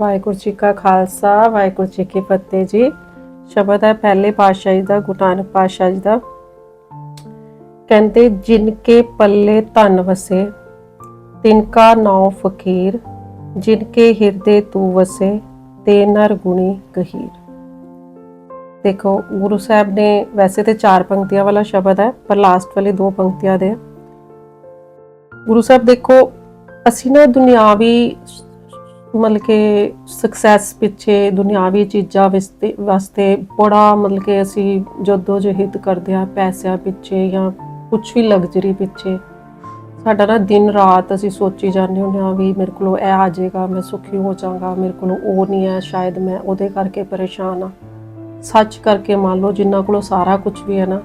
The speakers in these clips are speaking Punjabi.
ਵਾਹਿਗੁਰੂ ਜੀ ਕਾ ਖਾਲਸਾ, ਵਾਹਿਗੁਰੂ ਜੀ ਕੀ ਫਤਿਹ ਜੀ। ਸ਼ਬਦ ਹੈ ਪਹਿਲੇ ਪਾਤਸ਼ਾਹ ਜੀ ਦਾ, ਗੁਰੂ ਨਾਨਕ ਪਾਤਸ਼ਾਹ ਜੀ ਦਾ। ਕਹਿੰਦੇ, ਜਿਨ ਕੇ ਪੱਲੇ ਧਨ ਵਸੇ, ਤਿਨ ਕਾ ਨਾਉ ਫਕੀਰ, ਜਿਨ ਕੇ ਹਿਰਦੇ ਤੂ ਵਸੇ, ਤੇ ਨਰ ਗੁਣੀ ਗਹੀਰ। ਦੇਖੋ, ਗੁਰੂ ਸਾਹਿਬ ਨੇ ਵੈਸੇ ਤੇ ਚਾਰ ਪੰਕਤੀਆਂ ਵਾਲਾ ਸ਼ਬਦ ਹੈ, ਪਰ ਲਾਸਟ ਵਾਲੇ ਦੋ ਪੰਕਤੀਆਂ ਦੇ। ਗੁਰੂ ਸਾਹਿਬ, ਦੇਖੋ, ਅਸੀਂ ਨਾ ਦੁਨਿਆਵੀ ਮਤਲਬ ਕਿ ਸਕਸੈਸ ਪਿੱਛੇ ਦੁਨਿਆਵੀ ਚੀਜ਼ਾਂ ਵਾਸਤੇ ਵਾਸਤੇ ਬੜਾ ਮਤਲਬ ਕਿ ਅਸੀਂ ਜਦੋਂ ਜਹਿਦ ਕਰਦੇ ਆ ਪੈਸਿਆਂ ਪਿੱਛੇ ਜਾਂ ਕੁਝ ਵੀ ਲਗਜ਼ਰੀ ਪਿੱਛੇ, ਸਾਡਾ ਨਾ ਦਿਨ ਰਾਤ ਅਸੀਂ ਸੋਚੀ ਜਾਂਦੇ ਹੁੰਦੇ ਆ ਵੀ ਮੇਰੇ ਕੋਲੋਂ ਇਹ ਆ ਜਾਏਗਾ, ਮੈਂ ਸੁਖੀ ਹੋ ਜਾਵਾਂਗਾ, ਮੇਰੇ ਕੋਲੋਂ ਉਹ ਨਹੀਂ ਹੈ, ਸ਼ਾਇਦ ਮੈਂ ਉਹਦੇ ਕਰਕੇ ਪਰੇਸ਼ਾਨ ਆ ਸੱਚ ਕਰਕੇ ਮੰਨ ਲਓ ਜਿੰਨਾ ਕੋਲੋਂ ਸਾਰਾ ਕੁਝ ਵੀ ਹੈ ਨਾ,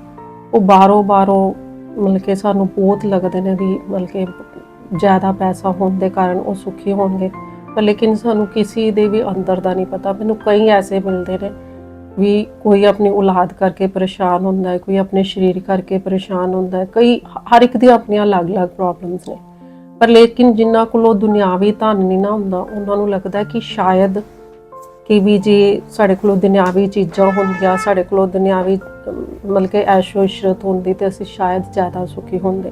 ਉਹ ਬਾਹਰੋਂ ਬਾਹਰੋਂ ਮਤਲਬ ਕਿ ਸਾਨੂੰ ਬਹੁਤ ਲੱਗਦੇ ਨੇ ਵੀ ਮਤਲਬ ਕਿ ਜ਼ਿਆਦਾ ਪੈਸਾ ਹੋਣ ਦੇ ਕਾਰਨ ਉਹ ਸੁਖੀ ਹੋਣਗੇ। ਪਰ ਲੇਕਿਨ ਸਾਨੂੰ ਕਿਸੇ ਦੇ ਵੀ ਅੰਦਰ ਦਾ ਨਹੀਂ ਪਤਾ। ਮੈਨੂੰ ਕਈ ਐਸੇ ਮਿਲਦੇ ਨੇ ਵੀ ਕੋਈ ਆਪਣੀ ਔਲਾਦ ਕਰਕੇ ਪਰੇਸ਼ਾਨ ਹੁੰਦਾ ਹੈ, ਕੋਈ ਆਪਣੇ ਸਰੀਰ ਕਰਕੇ ਪਰੇਸ਼ਾਨ ਹੁੰਦਾ ਹੈ। ਕਈ ਹਰ ਇੱਕ ਦੀ ਆਪਣੀਆਂ ਅਲੱਗ-ਅਲੱਗ ਪ੍ਰੋਬਲਮਸ ਨੇ। ਪਰ ਲੇਕਿਨ ਜਿਨ੍ਹਾਂ ਕੋਲੋਂ ਦੁਨਿਆਵੀ ਧਨ ਨਹੀਂ ਨਾ ਹੁੰਦਾ, ਉਹਨਾਂ ਨੂੰ ਲੱਗਦਾ ਕਿ ਸ਼ਾਇਦ ਕਿ ਵੀ ਜੇ ਸਾਡੇ ਕੋਲੋਂ ਦੁਨਿਆਵੀ ਚੀਜ਼ਾਂ ਹੁੰਦੀਆਂ, ਸਾਡੇ ਕੋਲੋਂ ਦੁਨਿਆਵੀ, ਮਤਲਬ ਕਿ ਐਸ਼ੋ ਇਸ਼ਰਤ ਹੁੰਦੀ ਤੇ ਅਸੀਂ ਸ਼ਾਇਦ ਜ਼ਿਆਦਾ ਸੁਖੀ ਹੁੰਦੇ।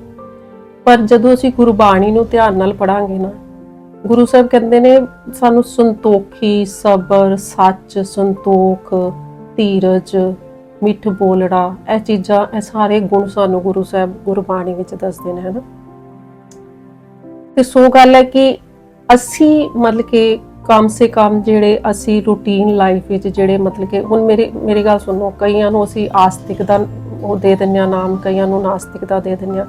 ਪਰ ਜਦੋਂ ਅਸੀਂ ਗੁਰਬਾਣੀ ਨੂੰ ਧਿਆਨ ਨਾਲ ਪੜਾਂਗੇ ਨਾ ਗੁਰੂ ਸਾਹਿਬ ਕਹਿੰਦੇ ਨੇ, ਸਾਨੂੰ ਸੰਤੋਖੀ, ਸਬਰ, ਸੱਚ, ਸੰਤੋਖ, ਧੀਰਜ, ਮਿੱਠ ਬੋਲੜਾ ਇਹ ਚੀਜ਼ਾਂ, ਇਹ ਸਾਰੇ ਗੁਣ ਸਾਨੂੰ ਗੁਰੂ ਸਾਹਿਬ ਗੁਰਬਾਣੀ ਵਿੱਚ ਦੱਸਦੇ ਨੇ, ਹਨਾ? ਤੇ ਸੋ ਗੱਲ ਹੈ ਕਿ ਅਸੀਂ ਮਤਲਬ ਕਿ ਕਮ ਸੇ ਕਮ ਜਿਹੜੇ ਅਸੀਂ ਰੂਟੀਨ ਲਾਈਫ ਵਿੱਚ ਜਿਹੜੇ ਮਤਲਬ ਕਿ, ਹੁਣ ਮੇਰੇ, ਮੇਰੀ ਗੱਲ ਸੁਣੋ, ਕਈਆਂ ਨੂੰ ਅਸੀਂ ਆਸਤਿਕ ਦਾ ਉਹ ਦੇ ਦਿੰਦੇ ਆ ਨਾਮ ਕਈਆਂ ਨੂੰ ਨਾਸਤਿਕ ਦਾ ਦੇ ਦਿੰਦੇ ਆ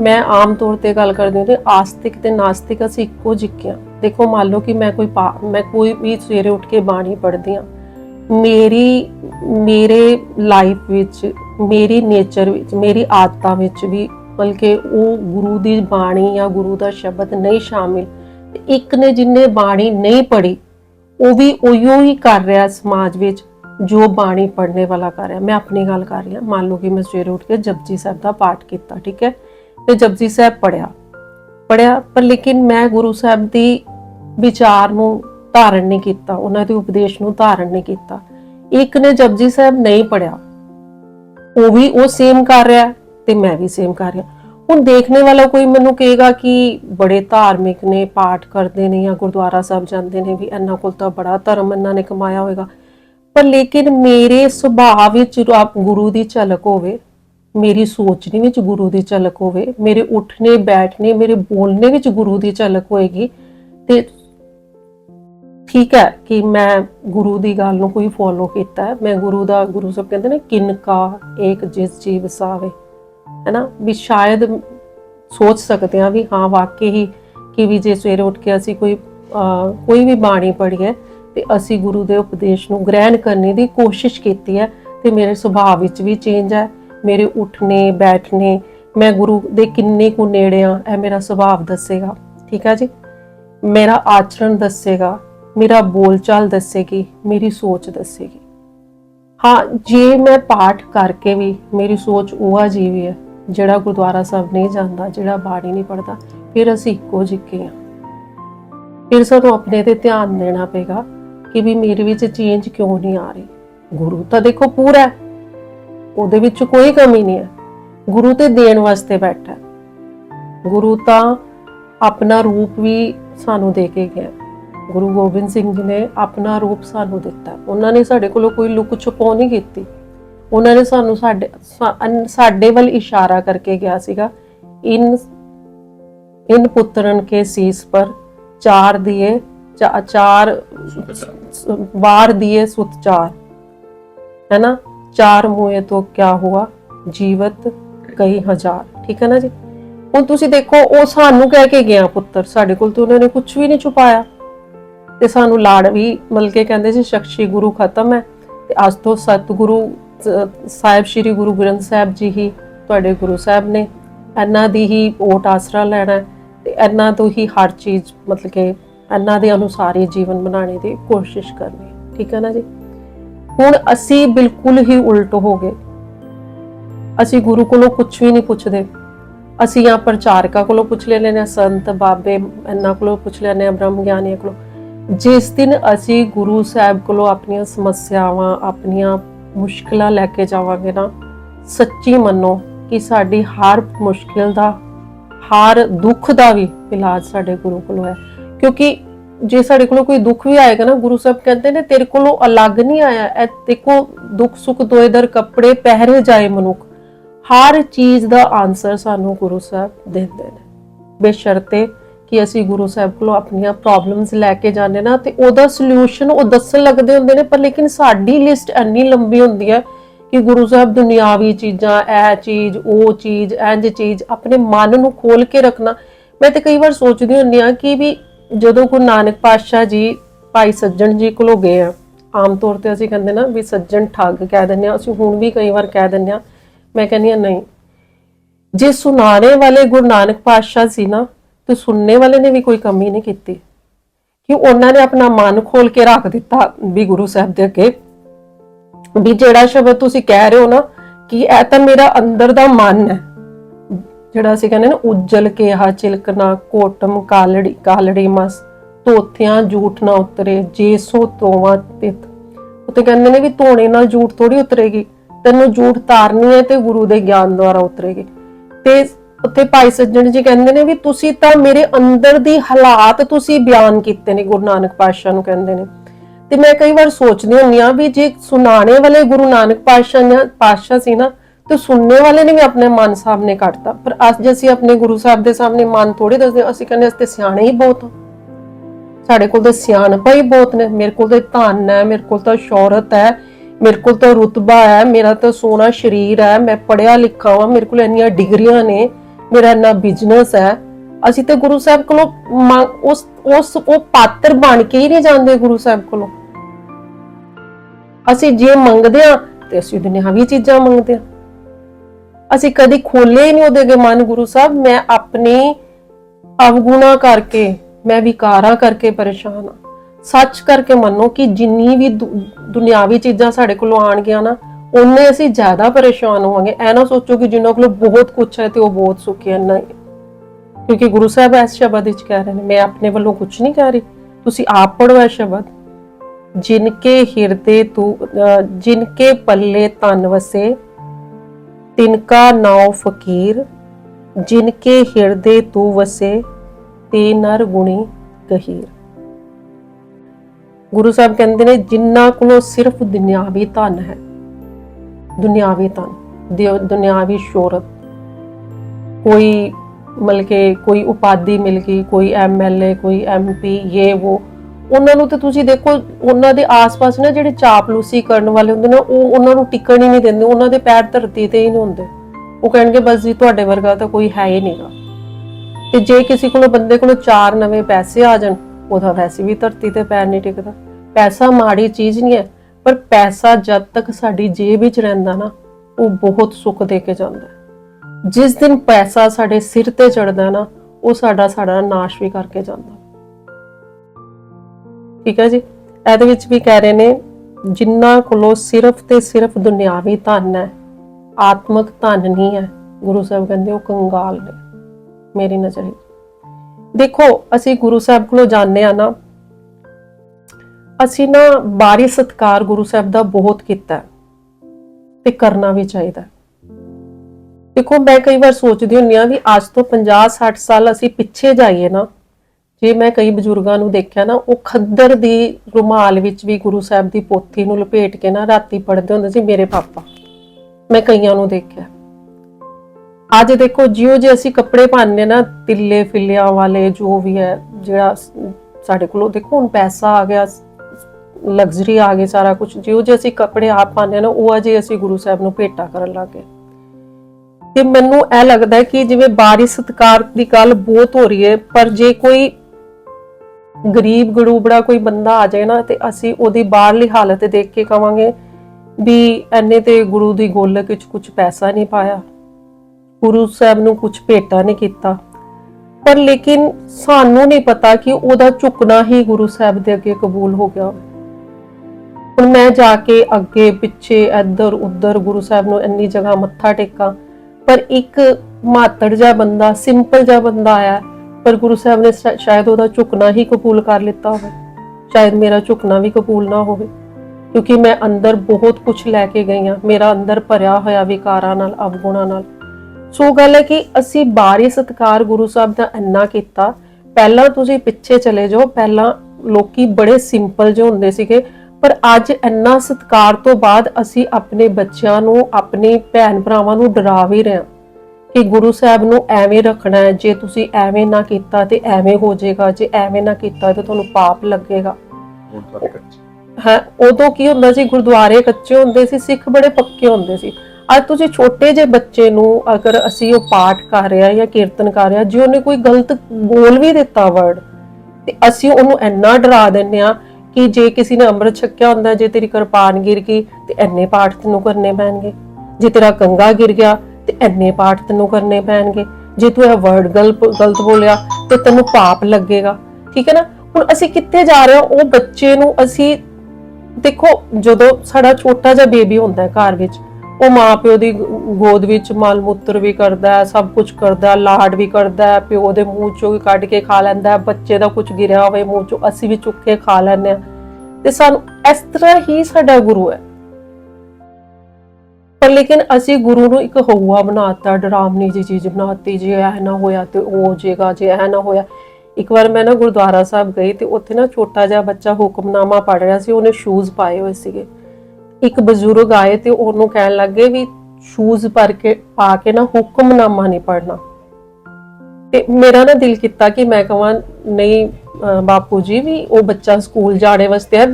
ਮੈਂ ਆਮ ਤੌਰ ਤੇ ਗੱਲ ਕਰਦੀ ਹਾਂ ਕਿ ਆਸਤਿਕ ਤੇ ਨਾਸਤਿਕ ਅਸੀਂ ਇੱਕੋ ਜਿੱਕਿਆਂ ਦੇਖੋ, ਮੰਨ ਲਓ ਕਿ ਮੈਂ ਕੋਈ ਪਾ- ਮੈਂ ਕੋਈ ਵੀ ਸਵੇਰੇ ਉੱਠ ਕੇ ਬਾਣੀ ਪੜ੍ਹਦੀ ਹਾਂ। ਮੇਰੀ, ਮੇਰੇ ਲਾਈਫ ਵਿੱਚ, ਮੇਰੀ ਨੇਚਰ ਵਿੱਚ, ਮੇਰੀ ਆਦਤਾਂ ਵਿੱਚ ਵੀ ਬਲਕਿ ਉਹ ਗੁਰੂ ਦੀ ਬਾਣੀ ਜਾਂ ਗੁਰੂ ਦਾ ਸ਼ਬਦ ਨਹੀਂ ਸ਼ਾਮਿਲ ਇੱਕ ਨੇ ਜਿੰਨੇ ਬਾਣੀ ਨਹੀਂ ਪੜ੍ਹੀ, ਉਹ ਵੀ ਉਹੀਓ ਹੀ ਕਰ ਰਿਹਾ ਸਮਾਜ ਵਿੱਚ ਜੋ ਬਾਣੀ ਪੜ੍ਹਨੇ ਵਾਲਾ ਕਰ ਰਿਹਾ। ਮੈਂ ਆਪਣੀ ਗੱਲ ਕਰ ਰਹੀ ਹਾਂ। ਮੰਨ ਲਓ ਕਿ ਮੈਂ ਸਵੇਰੇ ਉੱਠ ਕੇ ਜਪਜੀ ਸਾਹਿਬ ਦਾ ਪਾਠ ਕੀਤਾ, ਠੀਕ ਹੈ? ਤੇ ਜਪਜੀ ਸਾਹਿਬ ਪੜਿਆ ਪੜਿਆ ਪਰ ਲੇਕਿਨ ਮੈਂ ਗੁਰੂ ਸਾਹਿਬ ਦੀ ਵਿਚਾਰ ਨੂੰ ਧਾਰਨ ਨਹੀਂ ਕੀਤਾ, ਉਹਨਾਂ ਦੇ ਉਪਦੇਸ਼ ਨੂੰ ਧਾਰਨ ਨਹੀਂ ਕੀਤਾ। ਇੱਕ ਨੇ ਜਪਜੀ ਸਾਹਿਬ ਨਹੀਂ ਪੜਿਆ ਉਹ ਵੀ ਉਹ ਸੇਮ ਕਰ ਰਿਹਾ ਤੇ ਮੈਂ ਵੀ ਸੇਮ ਕਰ ਰਿਹਾ। ਹੁਣ ਦੇਖਣੇ ਵਾਲਾ ਕੋਈ ਮੈਨੂੰ ਕਹੇਗਾ ਕਿ ਬੜੇ ਧਾਰਮਿਕ ਨੇ, ਪਾਠ ਕਰਦੇ ਨੇ ਜਾਂ ਗੁਰਦੁਆਰਾ ਸਾਹਿਬ ਜਾਂਦੇ ਨੇ ਵੀ ਇਹਨਾਂ ਕੋਲ ਤਾਂ ਬੜਾ ਧਰਮ ਇਹਨਾਂ ਨੇ ਕਮਾਇਆ ਹੋਵੇਗਾ ਪਰ ਲੇਕਿਨ ਮੇਰੇ ਸੁਭਾਅ ਵਿੱਚ ਰੱਬ ਗੁਰੂ ਦੀ ਝਲਕ ਹੋਵੇ ਮੇਰੀ ਸੋਚਣੀ ਵਿੱਚ ਗੁਰੂ ਦੀ ਝਲਕ ਹੋਵੇ, ਮੇਰੇ ਉੱਠਣੇ ਬੈਠਣੇ ਮੇਰੇ ਬੋਲਣੇ ਵਿੱਚ ਗੁਰੂ ਦੀ ਝਲਕ ਹੋਏਗੀ ਤੇ ਠੀਕ ਹੈ ਕਿ ਮੈਂ ਗੁਰੂ ਦੀ ਗੱਲ ਨੂੰ ਕੋਈ ਫੋਲੋ ਕੀਤਾ ਹੈ। ਮੈਂ ਗੁਰੂ ਦਾ, ਗੁਰੂ ਸਾਹਿਬ ਕਹਿੰਦੇ ਨੇ ਕਿਨਕਾ ਏਕ ਜਿਸ ਜੀਵ ਸਾਵੇ। ਹੈਨਾ? ਵੀ ਸ਼ਾਇਦ ਸੋਚ ਸਕਦੇ ਹਾਂ ਵੀ ਹਾਂ, ਵਾਕਈ ਹੀ ਕਿ ਵੀ ਜੇ ਸਵੇਰੇ ਉੱਠ ਕੇ ਅਸੀਂ ਕੋਈ ਕੋਈ ਵੀ ਬਾਣੀ ਪੜ੍ਹੀ ਹੈ ਤੇ ਅਸੀਂ ਗੁਰੂ ਦੇ ਉਪਦੇਸ਼ ਨੂੰ ਗ੍ਰਹਿਣ ਕਰਨ ਦੀ ਕੋਸ਼ਿਸ਼ ਕੀਤੀ ਹੈ ਤੇ ਮੇਰੇ ਸੁਭਾਅ ਵਿੱਚ ਵੀ ਚੇਂਜ ਹੈ। ਮੇਰੇ ਉੱਠਣੇ, ਬੈਠਣੇ, ਮੈਂ ਗੁਰੂ ਦੇ ਕਿੰਨੇ ਕੁ ਨੇੜੇ ਆ, ਇਹ ਮੇਰਾ ਸੁਭਾਅ ਦੱਸੇਗਾ। ਠੀਕ ਹੈ ਜੀ? ਮੇਰਾ ਆਚਰਣ ਦੱਸੇਗਾ, ਮੇਰਾ ਬੋਲਚਾਲ ਦੱਸੇਗੀ, ਮੇਰੀ ਸੋਚ ਦੱਸੇਗੀ। ਹਾਂ, ਜੇ ਮੈਂ ਪਾਠ ਕਰਕੇ ਵੀ ਮੇਰੀ ਸੋਚ ਉਹ ਆ ਜੀਵੀ ਹੈ, ਜਿਹੜਾ ਗੁਰਦੁਆਰਾ ਸਾਹਿਬ ਨਹੀਂ ਜਾਂਦਾ, ਜਿਹੜਾ ਬਾਣੀ ਨਹੀਂ ਪੜਦਾ ਫਿਰ ਅਸੀਂ ਇੱਕੋ ਜਿੱਕੇ ਆ। ਫਿਰ ਸਾਨੂੰ ਆਪਣੇ ਤੇ ਧਿਆਨ ਦੇਣਾ ਪਏਗਾ ਕਿ ਵੀ ਮੇਰੇ ਵਿੱਚ ਚੇਂਜ ਕਿਉਂ ਨਹੀਂ ਆ ਰਹੀ? ਗੁਰੂ ਤਾਂ ਦੇਖੋ ਪੂਰਾ ਉਹਦੇ ਵਿੱਚ ਕੋਈ ਕਮੀ ਨਹੀਂ ਹੈ। ਗੁਰੂ ਤੇ ਦੇਣ ਵਾਸਤੇ ਬੈਠਾ। ਗੁਰੂ ਤਾਂ ਆਪਣਾ ਰੂਪ ਵੀ ਸਾਨੂੰ ਦੇ ਕੇ ਗਿਆ ਗੁਰੂ ਗੋਬਿੰਦ ਸਿੰਘ ਜੀ ਨੇ ਆਪਣਾ ਰੂਪ ਸਾਨੂੰ ਦਿੱਤਾ ਉਹਨਾਂ ਨੇ ਸਾਡੇ ਕੋਲੋਂ ਕੋਈ ਲੁਕ ਛੁਪਾਉ ਨਹੀਂ ਕੀਤੀ। ਉਹਨਾਂ ਨੇ ਸਾਨੂੰ ਸਾਡੇ ਸਾਡੇ ਵੱਲ ਇਸ਼ਾਰਾ ਕਰਕੇ ਗਿਆ ਸੀਗਾ। ਇਨ ਇਨ ਪੁੱਤਰਨ ਕੇ ਸੀਸ ਪਰ ਚਾਰ ਦਿਏ ਚਾਰ ਵਾਰ ਦਿਏ ਸੁਤ ਚਾਰ। ना ਚਾਰ ਮੂਏ ਤੋਂ ਕਿਆ ਹੁਆ? ਜੀਵਤ ਕਈ ਹਜ਼ਾਰ। ਠੀਕ ਹੈ ਨਾ ਜੀ? ਹੁਣ ਤੁਸੀਂ ਦੇਖੋ, ਉਹ ਸਾਨੂੰ ਕਹਿ ਕੇ ਗਿਆ ਪੁੱਤਰ। ਸਾਡੇ ਕੋਲ ਤਾਂ ਉਹਨਾਂ ਨੇ ਕੁਝ ਵੀ ਨਹੀਂ ਛੁਪਾਇਆ। ਤੇ ਸਾਨੂੰ ਲਾੜ ਵੀ ਮਤਲਬ ਕਹਿੰਦੇ ਜੀ, ਸ਼ਖਸੀ ਗੁਰੂ ਖਤਮ ਹੈ। ਤੇ ਅੱਜ ਤੋਂ ਸਤਿਗੁਰੂ ਸਾਹਿਬ, ਸ੍ਰੀ ਗੁਰੂ ਗ੍ਰੰਥ ਸਾਹਿਬ ਜੀ ਹੀ ਤੁਹਾਡੇ ਗੁਰੂ ਸਾਹਿਬ ਨੇ ਇਹਨਾਂ ਦੀ ਹੀ ਓਟ ਆਸਰਾ ਲੈਣਾ ਤੇ ਇਹਨਾਂ ਤੋਂ ਹੀ ਹਰ ਚੀਜ਼ ਮਤਲਬ ਕਿ ਇਹਨਾਂ ਦੇ ਅਨੁਸਾਰ ਹੀ ਜੀਵਨ ਬਣਾਉਣੇ ਦੀ ਕੋਸ਼ਿਸ਼ ਕਰਨੀ ਠੀਕ ਹੈ ਨਾ ਜੀ? ਹੁਣ ਅਸੀਂ ਬਿਲਕੁਲ ਹੀ ਉਲਟ ਹੋ ਗਏ। ਅਸੀਂ ਗੁਰੂ ਕੋਲੋਂ ਕੁਝ ਵੀ ਨਹੀਂ ਪੁੱਛਦੇ। ਅਸੀਂ ਜਾਂ ਪ੍ਰਚਾਰਕਾਂ ਕੋਲੋਂ ਪੁੱਛ ਲੈਂਦੇ ਨੇ ਸੰਤ, ਬਾਬੇ ਇਹਨਾਂ ਕੋਲੋਂ ਪੁੱਛ ਲੈਂਦੇ ਆ ਬ੍ਰਹਮ ਗਿਆਨੀਆਂ ਕੋਲੋਂ। ਜਿਸ ਦਿਨ ਅਸੀਂ ਗੁਰੂ ਸਾਹਿਬ ਕੋਲੋਂ ਆਪਣੀਆਂ ਸਮੱਸਿਆਵਾਂ, ਆਪਣੀਆਂ ਮੁਸ਼ਕਲਾਂ ਲੈ ਕੇ ਜਾਵਾਂਗੇ ਨਾ, ਸੱਚੀ ਮੰਨੋ ਕਿ ਸਾਡੀ ਹਰ ਮੁਸ਼ਕਿਲ ਦਾ, ਹਰ ਦੁੱਖ ਦਾ ਵੀ ਇਲਾਜ ਸਾਡੇ ਗੁਰੂ ਕੋਲੋਂ ਹੈ। ਕਿਉਂਕਿ ਜੇ ਸਾਡੇ ਕੋਲੋਂ ਕੋਈ ਦੁੱਖ ਵੀ ਆਏਗਾ ਨਾ, ਗੁਰੂ ਸਾਹਿਬ ਕਹਿੰਦੇ ਨੇ, ਤੇਰੇ ਕੋਲੋਂ ਅਲੱਗ ਨਹੀਂ ਆਇਆ। ਇਹ ਦੇਖੋ ਦੁੱਖ ਸੁੱਖ ਦੋਏ ਦਰ ਕੱਪੜੇ ਪਹਿਰੇ ਜਾਏ ਮਨੁੱਖ। ਹਰ ਚੀਜ਼ ਦਾ ਆਨਸਰ ਸਾਨੂੰ ਗੁਰੂ ਸਾਹਿਬ ਦਿੰਦੇ ਨੇ। ਬੇਸ਼ਰਤੇ ਕਿ ਅਸੀਂ ਗੁਰੂ ਸਾਹਿਬ ਕੋਲੋਂ ਆਪਣੀਆਂ ਪ੍ਰੋਬਲਮਸ ਲੈ ਕੇ ਜਾਂਦੇ ਨਾ, ਤੇ ਉਹਦਾ ਸੋਲੂਸ਼ਨ ਉਹ ਦੱਸਣ ਲੱਗਦੇ ਹੁੰਦੇ ਨੇ, ਪਰ ਲੇਕਿਨ ਸਾਡੀ ਲਿਸਟ ਇੰਨੀ ਲੰਬੀ ਹੁੰਦੀ ਹੈ ਕਿ ਗੁਰੂ ਸਾਹਿਬ ਦੁਨਿਆਵੀ ਚੀਜ਼ਾਂ, ਇਹ ਚੀਜ਼, ਉਹ ਚੀਜ਼ ਇੰਜ ਚੀਜ਼ ਆਪਣੇ ਮਨ ਨੂੰ ਖੋਲ ਕੇ ਰੱਖਣਾ। ਮੈਂ ਤੇ ਕਈ ਵਾਰ ਸੋਚਦੀ ਹੁੰਦੀ ਆ ਕਿ ਵੀ ਜਦੋਂ ਗੁਰੂ ਨਾਨਕ ਪਾਤਸ਼ਾਹ ਜੀ ਭਾਈ ਸੱਜਣ ਜੀ ਕੋਲੋਂ ਗਏ ਆ, ਆਮ ਤੌਰ ਤੇ ਅਸੀਂ ਕਹਿੰਦੇ ਨਾ ਵੀ ਸੱਜਣ ਠੱਗ ਕਹਿ ਦਿੰਦੇ ਆ ਅਸੀਂ ਹੁਣ ਵੀ ਕਈ ਵਾਰ ਕਹਿ ਦਿੰਦੇ ਆ ਮੈਂ ਕਹਿੰਦੀ ਆ ਨਹੀਂ। ਜੇ ਸੁਣਾਣੇ ਵਾਲੇ ਗੁਰੂ ਨਾਨਕ ਪਾਤਸ਼ਾਹ ਸੀ ਨਾ, ਤੇ ਸੁਣਨੇ ਵਾਲੇ ਨੇ ਵੀ ਕੋਈ ਕਮੀ ਨਹੀਂ ਕੀਤੀ। ਕਿ ਉਹਨਾਂ ਨੇ ਆਪਣਾ ਮਨ ਖੋਲ ਕੇ ਰੱਖ ਦਿੱਤਾ ਵੀ ਗੁਰੂ ਸਾਹਿਬ ਦੇ ਅੱਗੇ। ਵੀ ਜਿਹੜਾ ਸ਼ਬਦ ਤੁਸੀਂ ਕਹਿ ਰਹੇ ਹੋ ਨਾ, ਕਿ ਇਹ ਤਾਂ ਮੇਰਾ ਅੰਦਰ ਦਾ ਮਨ ਹੈ। ਜਿਹੜਾ ਅਸੀਂ ਕਹਿੰਦੇ ਨਾ ਉਜਲ ਕੇ ਹਾ ਚਿਲਕਣਾ, ਕੋਟਮ, ਕਾਲੜੀ ਕਾਲੜੀ ਮਸ ਤੋਥਿਆਂ ਝੂਠ ਨਾ ਉਤਰੇ, ਜੇ ਸੋ ਤੋਵਾ ਤਿਤ ਉਹ ਕਹਿੰਦੇ ਨੇ ਵੀ ਧੋਣੇ ਨਾਲ ਝੂਠ ਥੋੜੀ ਉਤਰੇਗੀ, ਤੈਨੂੰ ਝੂਠ ਤਾਰਨੀ ਹੈ ਤੇ ਗੁਰੂ ਦੇ ਗਿਆਨ ਦੁਆਰਾ ਉਤਰੇਗੀ। ਤੇ ਉੱਥੇ ਭਾਈ ਸੱਜਣ ਜੀ ਕਹਿੰਦੇ ਨੇ ਵੀ ਤੁਸੀਂ ਤਾਂ ਮੇਰੇ ਅੰਦਰ ਦੀ ਹਾਲਾਤ ਤੁਸੀਂ ਬਿਆਨ ਕੀਤੇ ਨੇ, ਗੁਰੂ ਨਾਨਕ ਪਾਤਸ਼ਾਹ ਨੂੰ ਕਹਿੰਦੇ ਨੇ। ਤੇ ਮੈਂ ਕਈ ਵਾਰ ਸੋਚਦੀ ਹੁੰਦੀ ਆ ਵੀ ਜੇ ਸੁਣਾਣੇ ਵਾਲੇ ਗੁਰੂ ਨਾਨਕ ਪਾਤਸ਼ਾਹ ਨੇ ਪਾਤਸ਼ਾਹ ਸੀ ਨਾ ਤੇ ਸੁਣਨੇ ਵਾਲੇ ਨੇ ਵੀ ਆਪਣੇ ਮਨ ਸਾਹਮਣੇ ਕੱਢਤਾ। ਪਰ ਅੱਜ ਅਸੀਂ ਆਪਣੇ ਗੁਰੂ ਸਾਹਿਬ ਦੇ ਸਾਹਮਣੇ ਮਨ ਥੋੜੀ ਦੱਸਦੇ ਅਸੀਂ ਕਹਿੰਦੇ ਅਸੀਂ ਤੇ ਸਿਆਣੇ ਹੀ ਬਹੁਤ ਹਾਂ। ਸਾਡੇ ਕੋਲ ਤਾਂ ਸਿਆਣਪਾ ਹੀ ਬਹੁਤ ਨੇ। ਮੇਰੇ ਕੋਲ ਤਾਂ ਧਨ ਹੈ, ਮੇਰੇ ਕੋਲ ਤਾਂ ਸ਼ੌਹਰਤ ਹੈ, ਮੇਰੇ ਕੋਲ ਤਾਂ ਰੁਤਬਾ ਹੈ, ਮੇਰਾ ਤਾਂ ਸੋਹਣਾ ਸਰੀਰ ਹੈ, ਮੈਂ ਪੜਿਆ ਲਿਖਾ ਹਾਂ, ਮੇਰੇ ਕੋਲ ਇੰਨੀਆਂ ਡਿਗਰੀਆਂ ਨੇ, ਮੇਰਾ ਇੰਨਾ ਬਿਜ਼ਨਸ ਹੈ। ਅਸੀਂ ਤੇ ਗੁਰੂ ਸਾਹਿਬ ਕੋਲੋਂ ਮੰਗ- ਉਸ ਉਸ, ਉਹ ਪਾਤਰ ਬਣ ਕੇ ਹੀ ਨਹੀਂ ਜਾਂਦੇ ਗੁਰੂ ਸਾਹਿਬ ਕੋਲੋਂ। ਅਸੀਂ ਜੇ ਮੰਗਦੇ ਆ ਤੇ ਅਸੀਂ ਦੁਨਿਆਵੀ ਚੀਜ਼ਾਂ ਮੰਗਦੇ ਆ ਅਸੀਂ ਕਦੀ ਖੋਲੇ ਹੀ ਨਹੀਂ ਉਹਦੇ ਅੱਗੇ ਮਨ ਗੁਰੂ ਸਾਹਿਬ ਮੈਂ ਆਪਣੀ ਅਵਗੁਣਾ ਕਰਕੇ ਮੈਂ ਵਿਕਾਰਾਂ ਕਰਕੇ ਪਰੇਸ਼ਾਨ ਆ ਸੱਚ ਕਰਕੇ ਮੰਨੋ ਕਿ ਜਿੰਨੀ ਵੀ ਦੁ- ਦੁਨਿਆਵੀ ਚੀਜ਼ਾਂ ਸਾਡੇ ਕੋਲ ਆਣਗੀਆਂ ਨਾ ਉਹਨੇ ਅਸੀਂ ਜ਼ਿਆਦਾ ਪਰੇਸ਼ਾਨ ਹੋਵਾਂਗੇ। ਐ ਨਾ ਸੋਚੋ ਕਿ ਜਿਨ੍ਹਾਂ ਕੋਲ ਬਹੁਤ ਕੁਝ ਹੈ ਤੇ ਉਹ ਬਹੁਤ ਸੁਖੀ ਹੈ। ਨਹੀਂ। ਕਿਉਂਕਿ ਗੁਰੂ ਸਾਹਿਬ ਇਸ ਸ਼ਬਦ ਵਿੱਚ ਕਹਿ ਰਹੇ ਨੇ ਮੈਂ ਆਪਣੇ ਵੱਲੋਂ ਕੁਝ ਨਹੀਂ ਕਹਿ ਰਹੀ। ਤੁਸੀਂ ਆਪ ਪੜੋ ਇਹ ਸ਼ਬਦ। ਜਿਨਕੇ ਹਿਰਦੇ ਤੂੰ ਅਹ, ਜਿਨਕੇ ਪੱਲੇ ਤਨ ਵਸੇ ਤਿਨਕਾ ਨਾਉ ਫਕੀਰ, ਜਿਨਕੇ ਹਿਰਦੇ ਤੂੰ ਵਸੇ, ਤੇ ਨਰ ਗੁਣੀ ਗਹੀਰ। ਗੁਰੂ ਸਾਹਿਬ ਕਹਿੰਦੇ ਨੇ ਜਿਨ੍ਹਾਂ ਕੋਲੋਂ ਸਿਰਫ ਦੁਨਿਆਵੀ ਧਨ ਹੈ, ਦੁਨਿਆਵੀ ਧਨ ਦੁਨਿਆਵੀ ਸ਼ੋਹਰਤ। ਕੋਈ ਮਤਲਬ ਕਿ ਕੋਈ ਉਪਾਧੀ ਮਿਲ ਗਈ ਕੋਈ ਐਮਐਲਏ ਕੋਈ ਐਮਪੀ ਇਹ ਉਹ ਉਹਨਾਂ ਨੂੰ ਤੇ ਤੁਸੀਂ ਦੇਖੋ, ਉਹਨਾਂ ਦੇ ਆਸ-ਪਾਸ ਨਾ ਜਿਹੜੇ ਚਾਪਲੂਸੀ ਕਰਨ ਵਾਲੇ ਹੁੰਦੇ ਨੇ, ਉਹ ਉਹਨਾਂ ਨੂੰ ਟਿਕਣ ਹੀ ਨਹੀਂ ਦਿੰਦੇ, ਉਹਨਾਂ ਦੇ ਪੈਰ ਧਰਤੀ ਤੇ ਹੀ ਨਹੀਂ ਹੁੰਦੇ। ਉਹ ਕਹਿਣਗੇ, ਬਸ ਜੀ, ਤੁਹਾਡੇ ਵਰਗਾ ਤਾਂ ਕੋਈ ਹੈ ਹੀ ਨਹੀਂਗਾ। ਤੇ ਜੇ ਕਿਸੇ ਕੋਲੋਂ ਬੰਦੇ ਕੋਲੋਂ ਚਾਰ ਨਵੇਂ ਪੈਸੇ ਆ ਜਾਣ, ਉਹਦਾ ਵੈਸੇ ਵੀ ਧਰਤੀ ਤੇ ਪੈਰ ਨਹੀਂ ਟਿਕਦਾ। ਪੈਸਾ ਮਾੜੀ ਚੀਜ਼ ਨਹੀਂ ਹੈ, ਪਰ ਪੈਸਾ ਜਦ ਤੱਕ ਸਾਡੀ ਜੇਬ ਵਿੱਚ ਰਹਿੰਦਾ ਨਾ, ਉਹ ਬਹੁਤ ਸੁੱਖ ਦੇ ਕੇ ਜਾਂਦਾ ਜਿਸ ਦਿਨ ਪੈਸਾ ਸਾਡੇ ਸਿਰ ਤੇ ਚੜਦਾ ਨਾ, ਉਹ ਸਾਡਾ ਸਾਡਾ ਨਾਸ਼ ਵੀ ਕਰਕੇ ਜਾਂਦਾ। ਠੀਕ ਹੈ ਜੀ? ਇਹਦੇ ਵਿੱਚ ਵੀ ਕਹਿ ਰਹੇ ਨੇ ਜਿਨ੍ਹਾਂ ਕੋਲੋਂ ਸਿਰਫ ਤੇ ਸਿਰਫ ਦੁਨਿਆਵੀ ਧਨ ਹੈ, ਆਤਮਿਕ ਧਨ ਨਹੀਂ ਹੈ, ਗੁਰੂ ਸਾਹਿਬ ਕਹਿੰਦੇ ਉਹ ਕੰਗਾਲ ਨੇ, ਮੇਰੀ ਨਜ਼ਰ ਵਿੱਚ। ਦੇਖੋ, ਅਸੀਂ ਗੁਰੂ ਸਾਹਿਬ ਕੋਲੋਂ ਜਾਣਦੇ ਆ ਨਾ, ਅਸੀਂ ਨਾ ਬਾਰੀ ਸਤਕਾਰ ਗੁਰੂ ਸਾਹਿਬ ਦਾ ਬਹੁਤ ਕੀਤਾ ਤੇ ਕਰਨਾ ਵੀ ਚਾਹੀਦਾ ਦੇਖੋ, ਮੈਂ ਕਈ ਵਾਰ ਸੋਚਦੀ ਹੁੰਦੀ ਆ ਵੀ ਅੱਜ ਤੋਂ 50 60 ਸਾਲ ਅਸੀਂ ਪਿੱਛੇ ਜਾਈਏ ਨਾ ਜੇ ਮੈਂ ਕਈ ਬਜ਼ੁਰਗਾਂ ਨੂੰ ਦੇਖਿਆ ਨਾ, ਉਹ ਖੱਦਰ ਦੀ ਰੁਮਾਲ ਵਿੱਚ ਵੀ ਗੁਰੂ ਸਾਹਿਬ ਦੀ ਪੋਥੀ ਨੂੰ ਲਪੇਟ ਕੇ ਨਾ ਰਾਤੀ ਪੜ੍ਹਦੇ ਹੁੰਦੇ ਸੀ, ਮੇਰੇ ਪਾਪਾ। ਮੈਂ ਕਈਆਂ ਨੂੰ ਦੇਖਿਆ। ਅੱਜ ਦੇਖੋ, ਜਿਉ ਜੇ ਅਸੀਂ ਕੱਪੜੇ ਪਾਉਂਦੇ ਨਾ, ਤਿੱਲੇ ਫਿੱਲਿਆਂ ਵਾਲੇ ਜੋ ਵੀ ਹੈ, ਜਿਹੜਾ ਸਾਡੇ ਕੋਲ ਦੇਖੋ, ਹੁਣ ਪੈਸਾ ਆ ਗਿਆ ਲਗਜ਼ਰੀ ਆ ਗਈ, ਸਾਰਾ ਕੁਝ ਜਿਉ ਜੇ ਅਸੀਂ ਕੱਪੜੇ ਆਪ ਪਾਉਂਦੇ ਨਾ, ਉਹ ਅਜੇ ਅਸੀਂ ਗੁਰੂ ਸਾਹਿਬ ਨੂੰ ਭੇਟਾ ਕਰਨ ਲੱਗੇ ਤੇ ਮੈਨੂੰ ਇਹ ਲੱਗਦਾ ਕਿ ਜਿਵੇਂ ਬਾਰਿਸ਼, ਸਤਕਾਰ ਦੀ ਗੱਲ ਬਹੁਤ ਹੋ ਰਹੀ ਹੈ, ਪਰ ਜੇ ਕੋਈ ਗਰੀਬ ਗੜੂਬੜਾ ਕੋਈ ਬੰਦਾ ਆ ਜਾਏ ਨਾ ਤੇ ਅਸੀਂ ਉਹਦੀ ਬਾਹਰਲੀ ਹਾਲਤ ਦੇਖ ਕੇ ਕਵਾਂਗੇ ਵੀ ਐਨੇ ਤੇ ਗੁਰੂ ਦੀ ਗੋਲਕ ਵਿੱਚ ਕੁਝ ਪੈਸਾ ਨਹੀਂ ਪਾਇਆ। ਗੁਰੂ ਸਾਹਿਬ ਨੂੰ ਕੁਝ ਭੇਟਾ ਨਹੀਂ ਕੀਤਾ। ਪਰ ਲੇਕਿਨ ਸਾਨੂੰ ਨਹੀਂ ਪਤਾ ਕਿ ਉਹਦਾ ਝੁਕਣਾ ਹੀ ਗੁਰੂ ਸਾਹਿਬ ਦੇ ਅੱਗੇ ਕਬੂਲ ਹੋ ਗਿਆ। ਹੁਣ ਮੈਂ ਜਾ ਕੇ ਅੱਗੇ, ਪਿੱਛੇ, ਇੱਧਰ, ਉੱਧਰ ਗੁਰੂ ਸਾਹਿਬ ਨੂੰ ਇੰਨੀ ਜਗ੍ਹਾ ਮੱਥਾ ਟੇਕਾਂ, ਪਰ ਇੱਕ ਮਾਤੜ ਜਿਹਾ ਬੰਦਾ ਸਿੰਪਲ ਜਿਹਾ ਬੰਦਾ ਆਇਆ। ਪਰ ਗੁਰੂ ਸਾਹਿਬ ਨੇ ਸ਼ਾ- ਸ਼ਾਇਦ ਉਹਦਾ ਝੁਕਣਾ ਹੀ ਕਬੂਲ ਕਰ ਲਿੱਤਾ ਹੋਵੇ। ਸ਼ਾਇਦ ਮੇਰਾ ਝੁਕਣਾ ਵੀ ਕਬੂਲ ਨਾ ਹੋਵੇ। ਕਿਉਂਕਿ ਮੈਂ ਅੰਦਰ ਬਹੁਤ ਕੁਝ ਲੈ ਕੇ ਗਈ ਹਾਂ। ਮੇਰਾ ਅੰਦਰ ਭਰਿਆ ਹੋਇਆ ਵਿਕਾਰਾਂ ਨਾਲ, ਅਵਗੁਣਾਂ ਨਾਲ। ਸੋ ਗੱਲ ਹੈ ਕਿ ਅਸੀਂ ਬਾਰੀ ਸਤਕਾਰ ਗੁਰੂ ਸਾਹਿਬ ਦਾ ਇੰਨਾ ਕੀਤਾ। ਪਹਿਲਾਂ ਤੁਸੀਂ ਪਿੱਛੇ ਚਲੇ ਜਾਓ। ਪਹਿਲਾਂ ਲੋਕੀ ਬੜੇ ਸਿੰਪਲ ਜਿਹੇ ਹੁੰਦੇ ਸੀਗੇ। ਪਰ ਅੱਜ ਇੰਨਾ ਸਤਕਾਰ ਤੋਂ ਬਾਅਦ ਅਸੀਂ ਆਪਣੇ ਬੱਚਿਆਂ ਨੂੰ, ਆਪਣੇ ਭੈਣ ਭਰਾਵਾਂ ਨੂੰ ਡਰਾ ਵੀ ਰਹੇ ਹਾਂ। ਕਿ ਗੁਰੂ ਸਾਹਿਬ ਨੂੰ ਐਵੇਂ ਰੱਖਣਾ ਹੈ ਜੇ ਤੁਸੀਂ ਐਵੇਂ ਨਾ ਕੀਤਾ ਤੇ ਐਵੇਂ ਹੋ ਜਾਏਗਾ ਜੇ ਐਵੇਂ ਨਾ ਕੀਤਾ ਤੇ ਤੁਹਾਨੂੰ ਪਾਪ ਲੱਗੇਗਾ। ਹੈ ਉਦੋਂ ਕੀ ਹੁੰਦਾ ਸੀ ਗੁਰਦੁਆਰੇ ਕੱਚੇ ਹੁੰਦੇ ਸੀ ਸਿੱਖ ਬੜੇ ਪੱਕੇ ਹੁੰਦੇ ਸੀ। ਅੱਜ ਤੁਸੀਂ ਛੋਟੇ ਜਿਹੇ ਬੱਚੇ ਨੂੰ ਅਗਰ ਅਸੀਂ ਉਹ ਪਾਠ ਕਰ ਰਿਹਾ ਜਾਂ ਕੀਰਤਨ ਕਰ ਰਿਹਾ ਜੇ ਉਹਨੇ ਕੋਈ ਗਲਤ ਬੋਲ ਵੀ ਦਿੱਤਾ ਵਰਡ ਤੇ ਅਸੀਂ ਉਹਨੂੰ ਇੰਨਾ ਡਰਾ ਦਿੰਨੇ ਆ ਕਿ ਜੇ ਕਿਸੇ ਨੇ ਅੰਮ੍ਰਿਤ ਛਕਿਆ ਹੁੰਦਾ ਜੇ ਤੇਰੀ ਕਿਰਪਾਨ ਗਿਰ ਗਈ ਤੇ ਇੰਨੇ ਪਾਠ ਤੈਨੂੰ ਕਰਨੇ ਪੈਣਗੇ। ਜੇ ਤੇਰਾ ਕੰਗਾ ਗਿਰ ਗਿਆ ਤੇ ਇੰਨੇ ਪਾਠ ਤੈਨੂੰ ਕਰਨੇ ਪੈਣਗੇ। ਜੇ ਤੂੰ ਇਹ ਵਰਡ ਗਲਤ ਬੋਲਿਆ, ਤੇ ਤੈਨੂੰ ਪਾਪ ਲੱਗੇਗਾ। ਠੀਕ ਹੈ ਨਾ? ਹੁਣ ਅਸੀਂ ਕਿੱਥੇ ਜਾ ਰਹੇ ਹਾਂ? ਉਹ ਬੱਚੇ ਨੂੰ ਅਸੀਂ ਦੇਖੋ, ਜਦੋਂ ਸਾਡਾ ਛੋਟਾ ਜਿਹਾ ਬੇਬੀ ਹੁੰਦਾ ਹੈ ਘਰ ਵਿੱਚ, ਉਹ ਮਾਪਿਓ ਦੀ ਗੋਦ ਵਿੱਚ ਮਲ ਮੂਤਰ ਵੀ ਕਰਦਾ ਹੈ, ਸਭ ਕੁਝ ਕਰਦਾ ਹੈ, ਲਾਡ ਵੀ ਕਰਦਾ ਹੈ, ਪਿਓ ਦੇ ਮੂੰਹ ਚੋਂ ਵੀ ਕੱਢ ਕੇ ਖਾ ਲੈਂਦਾ ਹੈ, ਬੱਚੇ ਦਾ ਕੁਝ ਗਿਰਿਆ ਹੋਵੇ ਮੂੰਹ ਚੋਂ, ਅਸੀਂ ਵੀ ਚੁੱਕ ਕੇ ਖਾ ਲੈਂਦੇ ਹਾਂ। ਤੇ ਸਾਨੂੰ ਇਸ ਤਰ੍ਹਾਂ ਹੀ ਸਾਡਾ ਗੁਰੂ ਹੈ। ਪਰ ਲੇਕਿਨ ਅਸੀਂ ਗੁਰੂ ਨੂੰ ਇੱਕ ਹਊਆ ਬਣਾਤਾ ਡਰਾਮਨੀ ਜੀ ਚੀਜ਼ ਬਣਾਤੀ, ਜੇ ਇਹ ਨਾ ਹੋਇਆ ਤੇ ਉਹ ਹੋ ਜਾਏਗਾ ਜੇ ਇਹ ਨਾ ਹੋਇਆ। ਇੱਕ ਵਾਰ ਮੈਂ ਨਾ ਗੁਰਦੁਆਰਾ ਸਾਹਿਬ ਗਈ ਤੇ ਉੱਥੇ ਨਾ ਛੋਟਾ ਜਿਹਾ ਬੱਚਾ ਹੁਕਮਨਾਮਾ ਪੜ ਰਿਹਾ ਸੀ, ਉਹਨੇ ਸ਼ੂਜ਼ ਪਾਏ ਹੋਏ ਸੀਗੇ। ਇੱਕ ਬਜ਼ੁਰਗ ਆਏ ਤੇ ਉਹਨੂੰ ਕਹਿਣ ਲੱਗੇ ਵੀ ਸ਼ੂਜ਼ ਪਰ ਕੇ ਪਾ ਕੇ ਨਾ ਹੁਕਮਨਾਮਾ ਨਹੀਂ ਪੜਨਾ ਤੇ ਮੇਰਾ ਨਾ ਦਿਲ ਕੀਤਾ ਕਿ ਮੈਂ ਕਹਾਂ, ਨਹੀਂ ਬਾਪੂ ਜੀ ਵੀ ਉਹ ਬੱਚਾ ਸਕੂਲ ਜਾਣੇ ਵਾਸਤੇ ਹੈ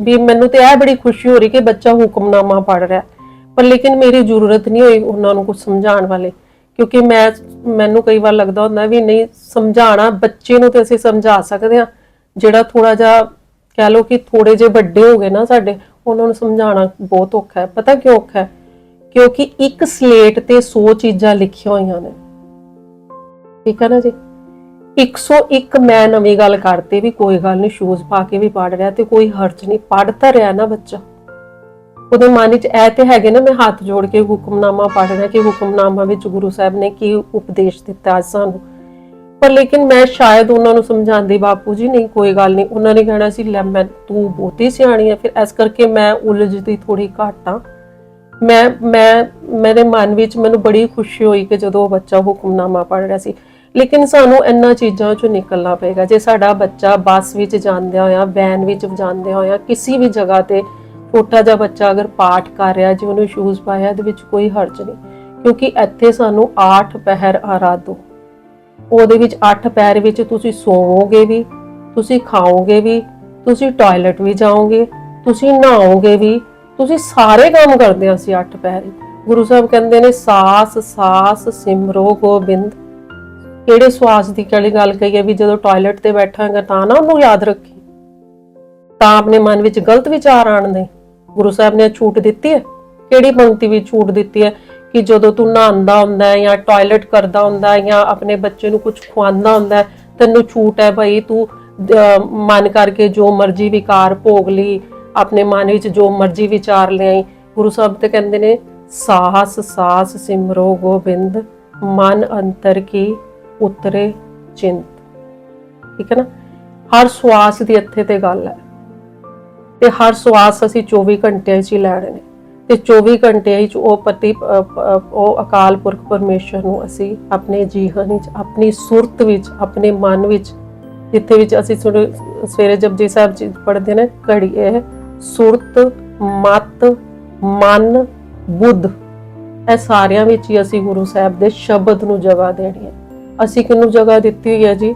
ਵੀ ਮੈਨੂੰ ਤੇ ਇਹ ਬੜੀ ਖੁਸ਼ੀ ਹੋ ਰਹੀ ਕਿ ਬੱਚਾ ਹੁਕਮਨਾਮਾ ਪੜ ਰਿਹਾ। ਹੈ। ਪਰ ਲੇਕਿਨ ਮੇਰੀ ਜ਼ਰੂਰਤ ਨਹੀਂ ਹੋਈ ਉਹਨਾਂ ਨੂੰ ਕੁਝ ਸਮਝਾਉਣ ਵਾਲੇ, ਕਿਉਂਕਿ ਮੈਂ, ਮੈਨੂੰ ਕਈ ਵਾਰ ਲੱਗਦਾ ਹੁੰਦਾ ਵੀ ਨਹੀਂ ਸਮਝਾਣਾ ਬੱਚੇ ਨੂੰ ਤੇ ਅਸੀਂ ਸਮਝਾ ਸਕਦੇ ਹਾਂ। ਜਿਹੜਾ ਥੋੜਾ ਜਿਹਾ ਕਹਿ ਲਓ ਕਿ ਥੋੜੇ ਜਿਹੇ ਵੱਡੇ ਹੋ ਗਏ ਨਾ ਸਾਡੇ, ਉਹਨਾਂ ਨੂੰ ਸਮਝਾਉਣਾ ਬਹੁਤ ਔਖਾ ਹੈ। ਪਤਾ ਕਿਉਂ ਔਖਾ ਹੈ? ਕਿਉਂਕਿ ਇੱਕ ਸਲੇਟ ਤੇ 100 ਚੀਜ਼ਾਂ ਲਿਖੀਆਂ ਹੋਈਆਂ ਨੇ। ਠੀਕ ਹੈ ਨਾ ਜੀ? 101 ਮੈਂ ਨਵੀਂ ਗੱਲ ਕਰਤੇ ਵੀ ਕੋਈ ਗੱਲ ਨਹੀਂ ਸ਼ੂਜ਼ ਪਾ ਕੇ ਵੀ ਪੜ ਰਿਹਾ ਤੇ ਕੋਈ ਹਰਜ ਨਹੀਂ ਪੜਦਾ ਰਿਹਾ ਨਾ ਬੱਚਾ। ਉਹਦੇ ਮਨ ਵਿੱਚ ਐ ਤੇ ਹੈਗੇ ਨਾ, ਮੈਂ ਹੱਥ ਜੋੜ ਕੇ ਹੁਕਮਨਾਮਾ ਪੜ ਰਿਹਾ ਕਿ ਹੁਕਮਨਾਮਾ ਵਿੱਚ ਗੁਰੂ ਸਾਹਿਬ ਨੇ ਕੀ ਉਪਦੇਸ਼ ਦਿੱਤਾ ਅੱਜ ਸਾਨੂੰ। ਪਰ ਲੇਕਿਨ ਮੈਂ ਸ਼ਾਇਦ ਉਹਨਾਂ ਨੂੰ ਸਮਝਾਉਂਦੀ, ਬਾਪੂ ਜੀ ਨਹੀਂ, ਕੋਈ ਗੱਲ ਨਹੀਂ। ਉਹਨਾਂ ਨੇ ਕਹਿਣਾ ਸੀ, ਲੈ ਮੈਂ, ਤੂੰ ਬਹੁਤੀ ਸਿਆਣੀ ਹੈ ਫਿਰ ਇਸ ਕਰਕੇ ਮੈਂ ਉਲਝਦੀ ਥੋੜੀ ਘੱਟ ਹਾਂ ਮੈਂ ਮੈਂ, ਮੇਰੇ ਮਨ ਵਿੱਚ ਮੈਨੂੰ ਬੜੀ ਖੁਸ਼ੀ ਹੋਈ ਕਿ ਜਦੋਂ ਉਹ ਬੱਚਾ ਹੁਕਮਨਾਮਾ ਪੜ੍ਹ ਰਿਹਾ ਸੀ। ਲੇਕਿਨ ਸਾਨੂੰ ਇੰਨਾ ਚੀਜ਼ਾਂ ਚੋਂ ਨਿਕਲਣਾ ਪਏਗਾ। ਜੇ ਸਾਡਾ ਬੱਚਾ ਬੱਸ ਵਿੱਚ ਜਾਂਦਿਆਂ ਹੋਇਆ, ਵੈਨ ਵਿੱਚ ਜਾਂਦਿਆਂ ਹੋਇਆ, ਕਿਸੇ ਵੀ ਜਗ੍ਹਾ ਤੇ ਛੋਟਾ ਜਿਹਾ ਬੱਚਾ ਅਗਰ ਪਾਠ ਕਰ ਰਿਹਾ ਜੇ ਉਹਨੂੰ ਸ਼ੂਜ਼ ਪਾਇਆ ਇਹਦੇ ਵਿੱਚ ਕੋਈ ਹਰਜ ਨਹੀਂ। ਕਿਉਂਕਿ ਇੱਥੇ ਸਾਨੂੰ 8 ਪਹਿਰ ਆਰਾਧੋ। ਉਹਦੇ ਵਿੱਚ 8 ਪੈਰ ਵਿੱਚ ਤੁਸੀਂ ਸੋਵੋਗੇ ਵੀ, ਤੁਸੀਂ ਖਾਓਗੇ ਵੀ, ਤੁਸੀਂ ਟਾਇਲਟ ਵੀ ਜਾਓਗੇ, ਤੁਸੀਂ ਨਹਾਓਗੇ ਵੀ, ਤੁਸੀਂ ਸਾਰੇ ਕੰਮ ਕਰਦੇ ਹੋ ਅਸੀਂ 8 ਪੈਰ ਗੁਰੂ ਸਾਹਿਬ ਕਹਿੰਦੇ ਨੇ, ਸਾਸ ਸਾਸ, ਸਿਮਰੋ, ਗੋਬਿੰਦ। ਕਿਹੜੇ ਸਵਾਸ ਦੀ ਕਿਹੜੀ ਗੱਲ ਕਹੀ ਹੈ ਵੀ ਜਦੋਂ ਟਾਇਲਟ ਤੇ ਬੈਠਾਂਗਾ ਤਾਂ ਨਾ ਉਹਨੂੰ ਯਾਦ ਰੱਖੀ। ਤਾਂ ਆਪਣੇ ਮਨ ਵਿੱਚ ਗਲਤ ਵਿਚਾਰ ਆਣ ਦੇ। ਗੁਰੂ ਸਾਹਿਬ ਨੇ ਛੂਟ ਦਿੱਤੀ ਹੈ? ਕਿਹੜੀ ਪੰਕਤੀ ਵਿੱਚ ਛੂਟ ਦਿੱਤੀ ਹੈ? ਕਿ ਜਦੋਂ ਤੂੰ ਨਹਾਉਂਦਾ ਹੁੰਦਾ ਹੈ ਜਾਂ ਟਾਇਲਟ ਕਰਦਾ ਹੁੰਦਾ ਹੈ ਜਾਂ ਆਪਣੇ ਬੱਚੇ ਨੂੰ ਕੁਝ ਖਵਾਉਂਦਾ ਹੁੰਦਾ ਹੈ, ਤੈਨੂੰ ਛੂਟ ਹੈ ਭਾਈ ਤੂੰ ਮਨ ਕਰਕੇ ਜੋ ਮਰਜ਼ੀ ਵਿਕਾਰ ਭੋਗ ਲਈ, ਆਪਣੇ ਮਨ ਵਿੱਚ ਜੋ ਮਰਜ਼ੀ ਵਿਚਾਰ ਲਿਆਈ। ਗੁਰੂ ਸਾਹਿਬ ਤੇ ਕਹਿੰਦੇ ਨੇ, ਸਾਹਸ ਸਾਸ ਸਿਮਰੋ ਗੋਬਿੰਦ, ਮਨ ਅੰਤਰ ਕੀ ਉਤਰੇ ਚਿੰਤ। ਠੀਕ ਹੈ ਨਾ? ਹਰ ਸਵਾਸ ਦੀ ਇੱਥੇ ਤੇ ਗੱਲ ਹੈ। ਤੇ ਹਰ ਸਵਾਸ ਅਸੀਂ 24 ਘੰਟਿਆਂ 'ਚ ਹੀ ਲੈਣੇ ਨੇ। ਤੇ 24 ਘੰਟਿਆਂ ਵਿੱਚ ਉਹ ਪਤੀ ਉਹ ਅਕਾਲ ਪੁਰਖ ਪਰਮੇਸ਼ਰ ਨੂੰ ਅਸੀਂ ਆਪਣੇ ਜੀਵਨ ਵਿੱਚ ਆਪਣੀ ਸੁਰਤ ਵਿੱਚ, ਆਪਣੇ ਮਨ ਵਿੱਚ, ਜਿੱਥੇ ਵਿੱਚ ਅਸੀਂ ਸੁਣ- ਸਵੇਰੇ ਜਪਜੀ ਸਾਹਿਬ ਜੀ ਪੜ੍ਹਦੇ ਨੇ, ਘੜੀ ਇਹ ਸੁਰਤ, ਮਤ, ਮਨ, ਬੁੱਧ, ਇਹ ਸਾਰਿਆਂ ਵਿੱਚ ਹੀ ਅਸੀਂ ਗੁਰੂ ਸਾਹਿਬ ਦੇ ਸ਼ਬਦ ਨੂੰ ਜਗ੍ਹਾ ਦੇਣੀ ਹੈ। ਅਸੀਂ ਕਿਹਨੂੰ ਜਗ੍ਹਾ ਦਿੱਤੀ ਹੋਈ ਹੈ ਜੀ?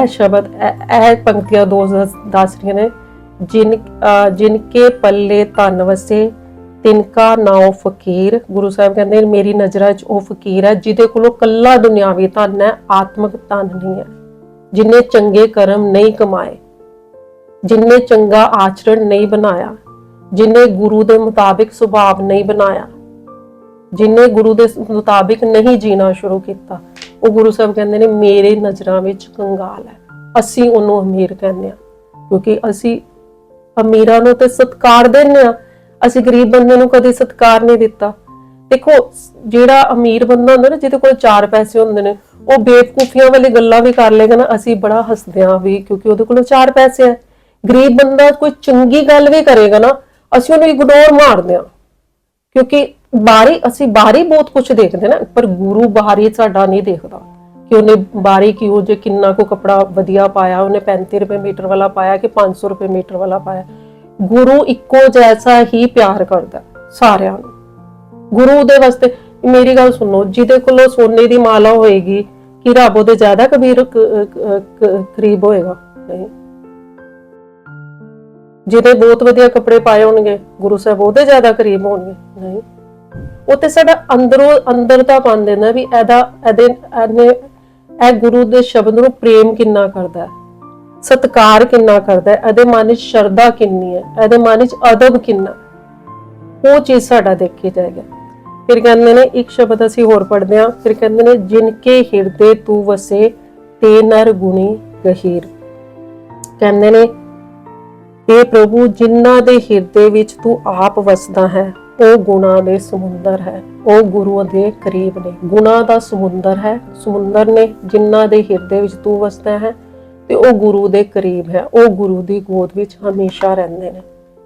ਇਹ ਸ਼ਬਦ ਇਹ ਇਹ ਪੰਕਤੀਆਂ ਦੋ ਦੱਸ- ਦੱਸ ਰਹੀਆਂ ਨੇ। ਜਿਨ ਅਹ ਜਿਨ ਕੇ ਪੱਲੇ ਧਨ ਵਸੇ ਤਿਨਕਾ ਨਾਉ ਫਕੀਰ। ਗੁਰੂ ਸਾਹਿਬ ਕਹਿੰਦੇ ਨੇ, ਮੇਰੀ ਨਜ਼ਰਾਂ 'ਚ ਉਹ ਫਕੀਰ ਹੈ ਜਿਹਦੇ ਕੋਲੋਂ ਕੱਲਾ ਦੁਨਿਆਵੀ ਧਨ ਹੈ ਆਤਮਿਕ ਧਨ ਨਹੀਂ ਹੈ। ਜਿਨੇ ਚੰਗੇ ਕਰਮ ਨਹੀਂ ਕਮਾਏ ਜਿਨੇ ਚੰਗਾ ਆਚਰਣ ਨਹੀਂ ਬਣਾਇਆ ਜਿਨੇ ਗੁਰੂ ਦੇ ਮੁਤਾਬਿਕ ਸੁਭਾਅ ਨਹੀਂ ਬਣਾਇਆ ਜਿਨੇ ਗੁਰੂ ਦੇ ਮੁਤਾਬਿਕ ਨਹੀਂ ਜੀਣਾ ਸ਼ੁਰੂ ਕੀਤਾ ਉਹ ਗੁਰੂ ਸਾਹਿਬ ਕਹਿੰਦੇ ਨੇ, ਮੇਰੇ ਨਜ਼ਰਾਂ ਵਿੱਚ ਕੰਗਾਲ ਹੈ। ਅਸੀਂ ਉਹਨੂੰ ਅਮੀਰ ਕਹਿੰਦੇ ਆ ਕਿਉਂਕਿ ਅਸੀਂ ਅਮੀਰਾਂ ਨੂੰ ਤੇ ਸਤਕਾਰ ਦਿੰਦੇ ਆ ਅਸੀਂ ਗਰੀਬ ਬੰਦੇ ਨੂੰ ਕਦੇ ਸਤਕਾਰ ਨਹੀਂ ਦਿੱਤਾ। ਦੇਖੋ, ਜਿਹੜਾ ਅਮੀਰ ਬੰਦਾ ਹੁੰਦਾ ਨਾ, ਜਿਹਦੇ ਕੋਲ ਚਾਰ ਪੈਸੇ ਹੁੰਦੇ ਨੇ, ਉਹ ਬੇਵਕੂਫੀਆਂ ਵਾਲੀ ਗੱਲਾਂ ਵੀ ਕਰ ਲੇਗਾ ਨਾ, ਅਸੀਂ ਬੜਾ ਹੱਸਦੇ ਹਾਂ ਵੀ, ਕਿਉਂਕਿ ਉਹਦੇ ਕੋਲ ਚਾਰ ਪੈਸੇ ਹੈ। ਗਰੀਬ ਬੰਦਾ ਕੋਈ ਚੰਗੀ ਗੱਲ ਵੀ ਕਰੇਗਾ ਨਾ, ਅਸੀਂ ਉਹਨੂੰ ਇਗਨੋਰ ਮਾਰਦੇ ਹਾਂ, ਕਿਉਂਕਿ ਬਾਹਰੀ, ਅਸੀਂ ਬਾਹਰੀ ਬਹੁਤ ਕੁਝ ਦੇਖਦੇ ਨਾ ਪਰ ਗੁਰੂ ਬਾਹਰੀ ਸਾਡਾ ਨਹੀਂ ਦੇਖਦਾ। ਕਿ ਉਹਨੇ ਬਾਹਰੀ ਕਿਉਂ, ਜੇ ਕਿੰਨਾ ਕੋ ਕਪੜਾ ਵਧੀਆ ਪਾਇਆ, ਉਹਨੇ 35 ਰੁਪਏ ਮੀਟਰ ਵਾਲਾ ਪਾਇਆ ਕਿ 500 ਰੁਪਏ ਮੀਟਰ ਵਾਲਾ ਪਾਇਆ। ਗੁਰੂ ਇੱਕੋ ਜੈਸਾ ਹੀ ਪਿਆਰ ਕਰਦਾ ਸਾਰਿਆਂ ਨੂੰ। ਗੁਰੂ ਦੇ ਵਾਸਤੇ, ਮੇਰੀ ਗੱਲ ਸੁਣੋ, ਜਿਹਦੇ ਕੋਲੋਂ ਸੋਨੇ ਦੀ ਮਾਲਾ ਹੋਏਗੀ, ਕਿ ਰੱਬ ਉਹਦੇ ਜ਼ਿਆਦਾ ਕਬੀਰ ਕਰੀਬ ਹੋਏਗਾ? ਨਹੀਂ। ਜਿਹਦੇ ਬਹੁਤ ਵਧੀਆ ਕੱਪੜੇ ਪਾਏ ਹੋਣਗੇ, ਗੁਰੂ ਸਾਹਿਬ ਉਹਦੇ ਜ਼ਿਆਦਾ ਕਰੀਬ ਹੋਣਗੇ? ਨਹੀਂ। ਉਹ ਤੇ ਸਾਡਾ ਅੰਦਰੋਂ ਅੰਦਰ ਦਾ ਪਾਉਂਦੇ ਨਾ ਵੀ ਇਹਦਾ, ਇਹਦੇ, ਇਹਨੇ, ਇਹ ਗੁਰੂ ਦੇ ਸ਼ਬਦ ਨੂੰ ਪ੍ਰੇਮ ਕਿੰਨਾ ਕਰਦਾ ਹੈ? ਸਤਕਾਰ ਕਿੰਨਾ ਕਰਦਾ ਹੈ? ਇਹਦੇ ਮਨ ਵਿੱਚ ਸ਼ਰਧਾ ਕਿੰਨੀ ਹੈ? ਇਹਦੇ ਮਨ ਵਿੱਚ ਅਦਬ ਕਿੰਨਾ ਉਹ ਚੀਜ਼ ਸਾਡਾ ਦੇਖੀ ਜਾਏਗਾ। ਫਿਰ ਕਹਿੰਦੇ ਨੇ, ਇੱਕ ਸ਼ਬਦ ਅਸੀਂ ਹੋਰ ਪੜ੍ਹਦੇ ਹਾਂ। ਫਿਰ ਕਹਿੰਦੇ ਨੇ ਜਿਨ ਕੇ ਹਿਰਦੇ ਤੂੰ ਵਸੇ, ਤੇ ਨਰ ਗੁਣੀ ਗਹੀਰ। ਕਹਿੰਦੇ ਨੇ ਇਹ ਪ੍ਰਭੂ, ਜਿਨ੍ਹਾਂ ਦੇ ਹਿਰਦੇ ਵਿੱਚ ਤੂੰ ਆਪ ਵਸਦਾ ਹੈ ਉਹ ਗੁਣਾ ਦੇ ਸਮੁੰਦਰ ਹੈ, ਉਹ ਗੁਰੂ ਦੇ ਕਰੀਬ ਨੇ। ਗੁਣਾ ਦਾ ਸਮੁੰਦਰ ਹੈ, ਸਮੁੰਦਰ ਨੇ ਜਿਨ੍ਹਾਂ ਦੇ ਹਿਰਦੇ ਵਿੱਚ ਤੂੰ ਵਸਦਾ ਹੈ ਤੇ ਉਹ ਗੁਰੂ ਦੇ ਕਰੀਬ ਹੈ। ਉਹ ਗੁਰੂ ਦੀ ਗੋਦ ਵਿੱਚ ਹਮੇਸ਼ਾ ਰਹਿੰਦੇ ਨੇ,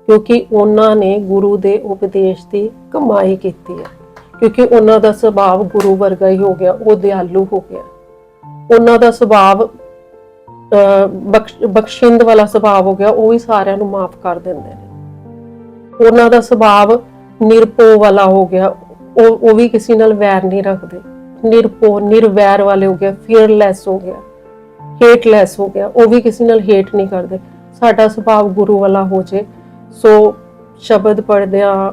ਕਿਉਂਕਿ ਉਹਨਾਂ ਨੇ ਗੁਰੂ ਦੇ ਉਪਦੇਸ਼ ਦੀ ਕਮਾਈ ਕੀਤੀ ਹੈ। ਕਿਉਂਕਿ ਉਹਨਾਂ ਦਾ ਸੁਭਾਅ ਗੁਰੂ ਵਰਗਾ ਹੀ ਹੋ ਗਿਆ, ਉਹ ਦਿਆਲੂ ਹੋ ਗਿਆ। ਉਹਨਾਂ ਦਾ ਸੁਭਾਅ, ਅਹ, ਬਖਸ਼, ਬਖਸ਼ਿੰਦ ਵਾਲਾ ਸੁਭਾਅ ਹੋ ਗਿਆ, ਉਹ ਵੀ ਸਾਰਿਆਂ ਨੂੰ ਮਾਫ ਕਰ ਦਿੰਦੇ ਨੇ। ਉਹਨਾਂ ਦਾ ਸੁਭਾਅ ਨਿਰਪੋ ਵਾਲਾ ਹੋ ਗਿਆ, ਉਹ ਉਹ ਵੀ ਕਿਸੇ ਨਾਲ ਵੈਰ ਨਹੀਂ ਰੱਖਦੇ। ਨਿਰਪੋ, ਨਿਰਵੈਰ ਵਾਲੇ ਹੋ ਗਿਆ ਫੀਅਰਲੈਸ ਹੋ ਗਿਆ ਹੇਟਲੈਸ ਹੋ ਗਿਆ, ਉਹ ਵੀ ਕਿਸੇ ਨਾਲ ਹੇਟ ਨਹੀਂ ਕਰਦੇ। ਸਾਡਾ ਸੁਭਾਅ ਗੁਰੂ ਵਾਲਾ ਹੋ ਜੇ। ਸੋ ਸ਼ਬਦ ਪੜ੍ਹਦਿਆਂ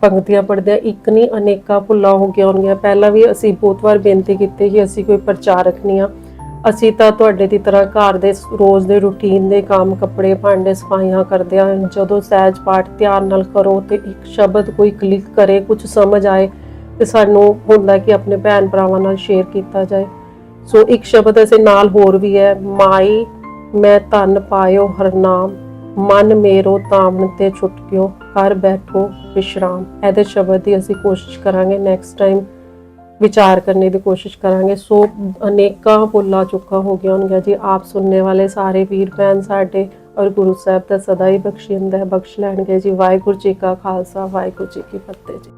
ਪੰਕਤੀਆਂ ਪੜ੍ਹਦਿਆਂ ਇੱਕ ਨਹੀਂ, ਅਨੇਕਾਂ ਭੁੱਲਾਂ ਹੋ ਗਿਆ ਹੋਣਗੀਆਂ। ਪਹਿਲਾਂ ਵੀ ਅਸੀਂ ਬਹੁਤ ਵਾਰ ਬੇਨਤੀ ਕੀਤੀ ਕਿ ਅਸੀਂ ਕੋਈ ਪ੍ਰਚਾਰਕ ਨਹੀਂ ਆ ਅਸੀਂ ਤਾਂ ਤੁਹਾਡੇ ਦੀ ਤਰ੍ਹਾਂ ਘਰ ਦੇ ਰੋਜ਼ ਦੇ ਰੁਟੀਨ ਦੇ ਕੰਮ, ਕੱਪੜੇ, ਭਾਂਡੇ ਸਫਾਈਆਂ ਕਰਦੇ ਆ ਜਦੋਂ ਸਹਿਜ ਪਾਠ ਧਿਆਨ ਨਾਲ ਕਰੋ ਤੇ ਇੱਕ ਸ਼ਬਦ ਕੋਈ ਕਲਿੱਕ ਕਰੇ ਕੁਝ ਸਮਝ ਆਏ ਤੇ ਸਾਨੂੰ ਹੁੰਦਾ ਕਿ ਆਪਣੇ ਭੈਣ ਭਰਾਵਾਂ ਨਾਲ ਸ਼ੇਅਰ ਕੀਤਾ ਜਾਏ। ਸੋ ਇੱਕ ਸ਼ਬਦ ਅਸੀਂ ਨਾਲ ਹੋਰ ਵੀ ਹੈ, ਮਾਈ, ਮੈਂ ਧਨ ਪਾਇਓ ਹਰਨਾਮ ਮਨ ਮੇਰੋ ਤਾਮਨ ਤੇ ਛੁਟਕਿਓ, ਘਰ ਬੈਠੋ, ਵਿਸ਼ਰਾਮ। ਇਹਦੇ ਸ਼ਬਦ ਦੀ ਅਸੀਂ ਕੋਸ਼ਿਸ਼ ਕਰਾਂਗੇ ਨੈਕਸਟ ਟਾਈਮ ਵਿਚਾਰ ਕਰਨੇ ਦੀ ਕੋਸ਼ਿਸ਼ ਕਰਾਂਗੇ। ਸੋ ਅਨੇਕਾਂ ਭੁੱਲਾਂ ਚੁੱਕਾ ਹੋ ਗਿਆ ਹੋਣਗੀਆਂ ਜੀ। ਆਪ ਸੁਣਨੇ ਵਾਲੇ ਸਾਰੇ ਵੀਰ ਭੈਣ ਸਾਡੇ ਔਰ ਗੁਰੂ ਸਾਹਿਬ ਦਾ ਸਦਾ ਹੀ ਬਖਸ਼ਿੰਦਾ ਹੈ ਬਖਸ਼ ਲੈਣਗੇ ਜੀ। ਵਾਹਿਗੁਰੂ ਜੀ ਕਾ ਖਾਲਸਾ, ਵਾਹਿਗੁਰੂ ਜੀ ਕੀ ਫਤਿਹ ਜੀ।